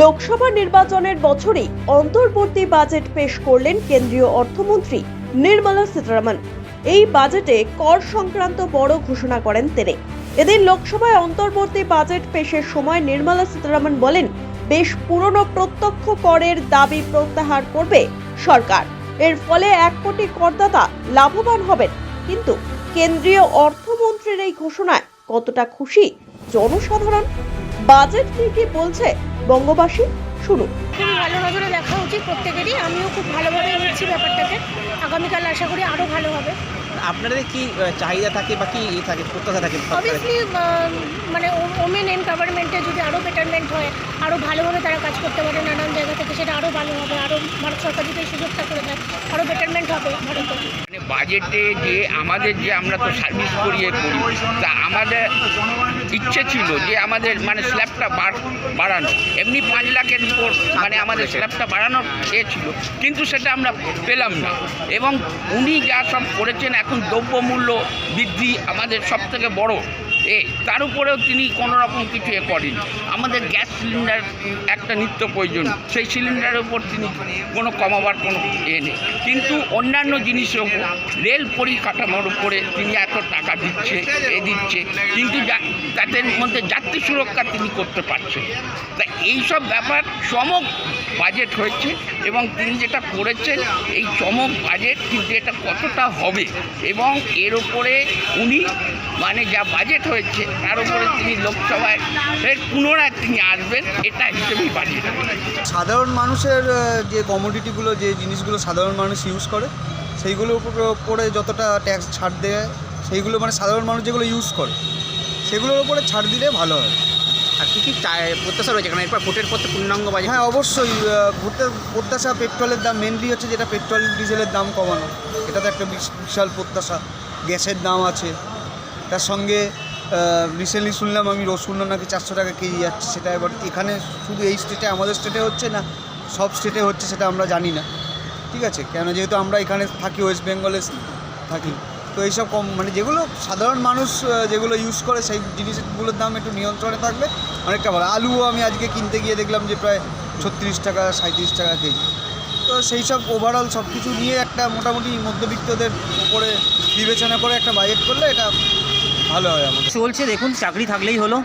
লোকসভা নির্বাচনের বছরেই অন্তর্বর্তী বাজেট পেশ করলেন কেন্দ্রীয় অর্থমন্ত্রী নির্মলা সীতারামন। এই বাজেটে কর সংক্রান্ত বড় ঘোষণা করেন তিনি। এদিন লোকসভায় অন্তর্বর্তী বাজেট পেশের সময় নির্মলা সীতারামন বলেন, বেশ পুরনো প্রত্যক্ষ করের দাবি প্রত্যাহার করবে সরকার। এর ফলে এক কোটি করদাতা লাভবান হবেন। কিন্তু কেন্দ্রীয় অর্থমন্ত্রীর এই ঘোষণায় কতটা খুশি জনসাধারণ? বাজেট নিয়ে কি বলছে বঙ্গবাসী শুনুন। খুবই ভালো নজরে দেখা উচিত প্রত্যেকেরই। আমিও খুব ভালোভাবে নিচ্ছি ব্যাপারটাকে। আগামীকাল আশা করি আরও ভালো হবে। আপনাদের কি চাহিদা থাকে বা কি ইয়ে থাকে প্রত্যাশা থাকে? অবভিয়াসলি মানে ওমেন গভর্নমেন্টে যদি আরও বেটারমেন্ট হয় আরও ভালোভাবে তারা কাজ করতে পারে নানান জায়গা থেকে সেটা আরও ভালো হবে। আরও ভারত সরকার যদি সুযোগটা করে দেয় আরও বেটারমেন্ট হবে ভারতে মানে বাজেটে যে আমাদের যে আমরা তো সার্ভিস করিয়ে করি, তা আমাদের ইচ্ছে ছিল যে আমাদের মানে স্ল্যাবটা বাড়ানো। এমনি পাঁচ লাখের উপর মানে আমাদের স্ল্যাবটা বাড়ানোর এ ছিল, কিন্তু সেটা আমরা পেলাম না। এবং উনি যা সব করেছেন, এখন দ্রব্যমূল্য বৃদ্ধি আমাদের সব থেকে বড়। তার উপরেও তিনি কোনো রকম কিছু এ করেন আমাদের গ্যাস সিলিন্ডার একটা নিত্য প্রয়োজন, সেই সিলিন্ডারের উপর তিনি কোনো কমাবার কোনো এ নেই। কিন্তু অন্যান্য জিনিসের উপর রেল পরিকাঠামোর উপরে তিনি এত টাকা দিচ্ছে, এ দিচ্ছে, কিন্তু তাদের মধ্যে যাত্রী সুরক্ষা তিনি করতে পারছেন তা এইসব ব্যাপার চমক বাজেট হয়েছে এবং তিনি যেটা করেছেন, এই চমক বাজেট কিন্তু এটা কতটা হবে এবং এর উপরে উনি মানে যা বাজেট হয়েছে, তার উপরে তিনি লোকসভায় ফের পুনরায় তিনি আসবেন, এটা হিসেবেই বাজেট সাধারণ মানুষের যে কমোডিটিগুলো যে জিনিসগুলো সাধারণ মানুষ ইউজ করে, সেইগুলোর উপরে যতটা ট্যাক্স ছাড় দেয়, সেইগুলো মানে সাধারণ মানুষ যেগুলো ইউজ করে, সেগুলোর উপরে ছাড় দিলে ভালো হয়। আর কি কি প্রত্যাশা রয়েছে? কারণ এরপর ভোটের তো পূর্ণাঙ্গ বাজেট হ্যাঁ অবশ্যই ভোটের প্রত্যাশা পেট্রোলের দাম মেনলি হচ্ছে যেটা পেট্রোল, ডিজেলের দাম কমানো। এটা তো একটা বিশ- বিশাল প্রত্যাশা। গ্যাসের দাম আছে। তার সঙ্গে রিসেন্টলি শুনলাম আমি রসুন নাকি চারশো টাকা কেজি যাচ্ছে সেটা এবার এখানে শুধু এই স্টেটে আমাদের স্টেটে হচ্ছে না, সব স্টেটে হচ্ছে সেটা আমরা জানি না। ঠিক আছে? কেন? যেহেতু আমরা এখানে থাকি ওয়েস্ট বেঙ্গলে থাকি। তো এইসব কম মানে যেগুলো সাধারণ মানুষ যেগুলো ইউজ করে সেই জিনিসগুলোর দাম একটু নিয়ন্ত্রণে থাকলে অনেকটা ভালো। আলুও আমি আজকে কিনতে গিয়ে দেখলাম যে প্রায় ছত্রিশ টাকা সাঁত্রিশ টাকা কেজি। তো সেই সব ওভারঅল সব কিছু নিয়ে একটা মোটামুটি মধ্যবিত্তদের উপরে বিবেচনা করে একটা বাজেট করলে এটা ভালো হয় আমাদের। চলছে দেখুন চাকরি থাকলেই হলো।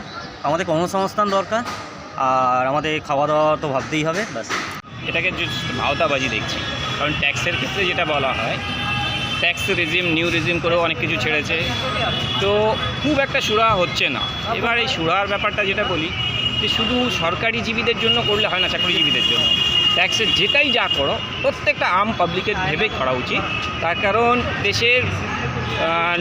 আমাদের কর্মসংস্থান দরকার আর আমাদের খাওয়া দাওয়া তো ভাবতেই হবে ব্যাস। এটাকে ভাওতাবাজি দেখছি কারণ ট্যাক্সের ক্ষেত্রে যেটা বলা হয় ট্যাক্স রেজিম, নিউ রেজিম করেও অনেক কিছু ছেড়েছে। তো খুব একটা সুরাহা হচ্ছে না। এবার এই সুরাহার ব্যাপারটা যেটা বলি, যে শুধু সরকারি জীবীদের জন্য করলে হয় না, চাকরিজীবীদের জন্য। ট্যাক্সের যেটাই যা করো, প্রত্যেকটা আম পাবলিকের ভেবে করা উচিত। তার কারণ দেশের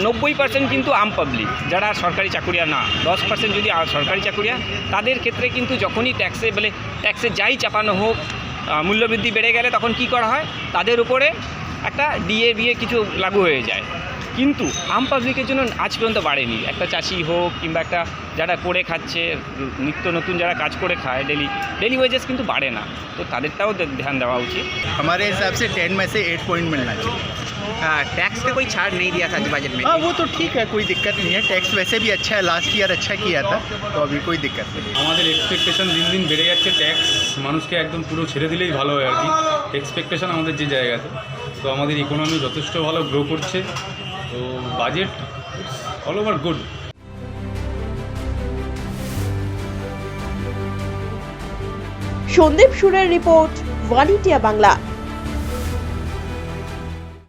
নব্বই পার্সেন্ট কিন্তু আম পাবলিক যারা সরকারি চাকুরিয়া না। দশ পার্সেন্ট যদি সরকারি চাকুরিয়া, তাদের ক্ষেত্রে কিন্তু যখনই ট্যাক্সে, বলে ট্যাক্সে যাই চাপানো হোক মূল্যবৃদ্ধি বেড়ে গেলে তখন কি করা হয়? তাদের উপরে একটা ডিএ বিয়ে কিছু লাগু হয়ে যায় কিন্তু আম পাবলিকের জন্য আজ পর্যন্ত বাড়েনি একটা চাষি হোক কিংবা একটা যারা করে খাচ্ছে উম, নিত্য নতুন যারা কাজ করে খায় ডেলি ডেলি ওয়েজেস কিন্তু বাড়ে না তো তাদেরটাও দে- ধ্যান দেওয়া উচিত हमारे हिसाब से टेन में से एट पॉइंट मिलना चाहिए टैक्स पे कोई छाड़ नहीं दिया था इस बजट में हाँ वो तो ठीक है कोई दिक्कत नहीं है टैक्स वैसे भी अच्छा है लास्ट ईयर अच्छा किया था तो अभी कोई दिक्कत नहीं আমাদের এক্সপেকটেশন দিন দিন বেড়ে যাচ্ছে ট্যাক্স মানুষকে একদম পুরো ছেড়ে দিলেই ভালো হয় আর কি এক্সপেকটেশন আমাদের যে জায়গাতে তো আমাদের ইকোনমি যথেষ্ট ভালো গ্রো করছে। তো budget all over good Sandip সুরের রিপোর্ট ওয়ান ইন্ডিয়া বাংলা।